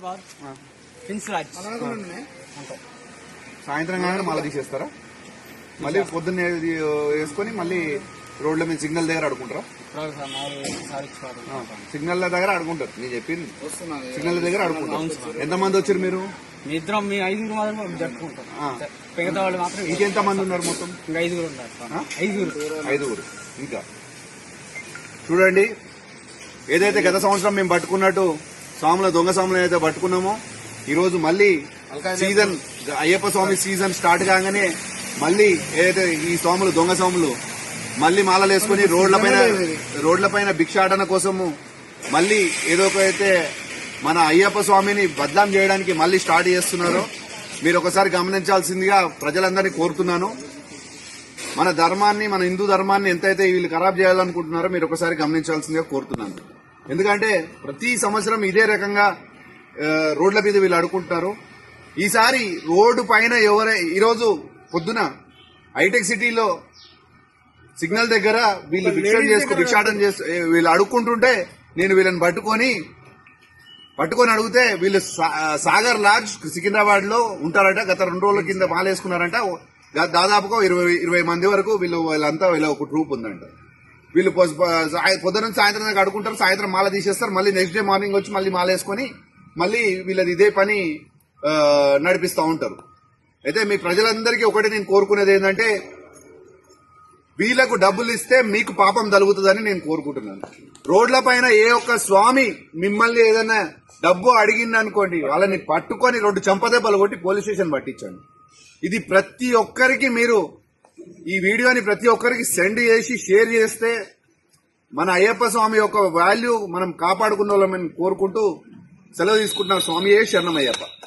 Prince Raj సాయంత్రం కానీ మళ్ళీ తీసేస్తారా? మళ్ళీ పొద్దున్నే ఇది వేసుకొని మళ్ళీ రోడ్ల మీద సిగ్నల్ దగ్గర ఆడుకుంటారా? సిగ్నల్ దగ్గర ఆడుకుంటారు. నేను చెప్పింది. సిగ్నల్ దగ్గర ఆడుకుంటారు. ఎంతమంది వచ్చారు మీరు? మీ ఇద్దరం మీ ఐదుగురు మాత్రం జరుపుకుంటాం. ఆ. మిగతా వాళ్ళు మాత్రం ఇంకెంత మంది ఉన్నారు మొత్తం? ఇంకా ఐదుగురు ఉన్నారు? ఐదుగురు. ఐదుగురు. ఇంకా. చూడండి. ఏదైతే గత సంవత్సరం మేము పట్టుకున్నట్టు స్వాముల దొంగ స్వాములు ఏదైతే పట్టుకున్నామో. ఈ రోజు మళ్ళీ season Ayyappa Swamy season start కాగానే మళ్ళీ ఏదైతే ఈ స్వాములు దొంగ స్వాములు మళ్ళీ మాలలు వేసుకుని రోడ్ల పైన రోడ్ల పైన భిక్షాటన కోసము మళ్ళీ ఏదో ఒక అయితే మన అయ్యప్ప స్వామిని బద్నాం చేయడానికి మళ్ళీ స్టార్ట్ చేస్తున్నారో మీరు ఒకసారి గమనించాల్సిందిగా ప్రజలందరినీ కోరుతున్నాను. మన ధర్మాన్ని మన హిందూ ధర్మాన్ని ఎంతైతే వీళ్ళు ఖరాబ్ చేయాలనుకుంటున్నారో మీరు ఒకసారి గమనించాల్సిందిగా కోరుతున్నాను. ఎందుకంటే ప్రతి సంవత్సరం ఇదే రకంగా రోడ్ల మీద వీళ్ళు అడుకుంటారు ఈసారి రోడ్డు పైన ఎవరై ఈరోజు పొద్దున హైటెక్ సిటీలో సిగ్నల్ దగ్గర వీళ్ళు భిక్షం చేసుకో భిక్షాటన చేస్తూ వీళ్ళు అడుక్కుంటుంటే నేను వీళ్ళని పట్టుకొని పట్టుకొని అడిగితే వీళ్ళు సా- సాగర్ లాడ్జ్ సికింద్రాబాద్లో ఉంటారట. గత రెండు రోజుల కింద మాలేసుకున్నారంట దాదాపుగా ఇరవై ఇరవై మంది వరకు వీళ్ళు వీళ్ళంతా వీళ్ళ ఒక ట్రూప్ ఉందంట. వీళ్ళు పొద్దున సాయంత్రం దాకా అడుకుంటారు సాయంత్రం మాల తీసేస్తారు మళ్ళీ నెక్స్ట్ డే మార్నింగ్ వచ్చి మళ్ళీ మాల వేసుకొని మళ్ళీ వీళ్ళది ఇదే పని నడిపిస్తూ ఉంటారు. అయితే మీ ప్రజలందరికీ ఒకటి నేను కోరుకునేది ఏంటంటే వీళ్ళకు డబ్బులు ఇస్తే మీకు పాపం తలుగుతుందని నేను కోరుకుంటున్నాను. రోడ్ల పైన ఏ ఒక్క స్వామి మిమ్మల్ని ఏదైనా డబ్బు అడిగింది అనుకోండి వాళ్ళని పట్టుకొని రెండు చంపదెబ్బలు కొట్టి పోలీస్ స్టేషన్ పట్టించండి. ఇది ప్రతి ఒక్కరికి మీరు ఈ వీడియోని ప్రతి ఒక్కరికి సెండ్ చేసి షేర్ చేస్తే మన అయ్యప్ప స్వామి యొక్క వాల్యూ మనం కాపాడుకున్న వాళ్ళమని కోరుకుంటూ సెలవు తీసుకుంటున్నాం స్వామియే శరణమయ్యప్ప.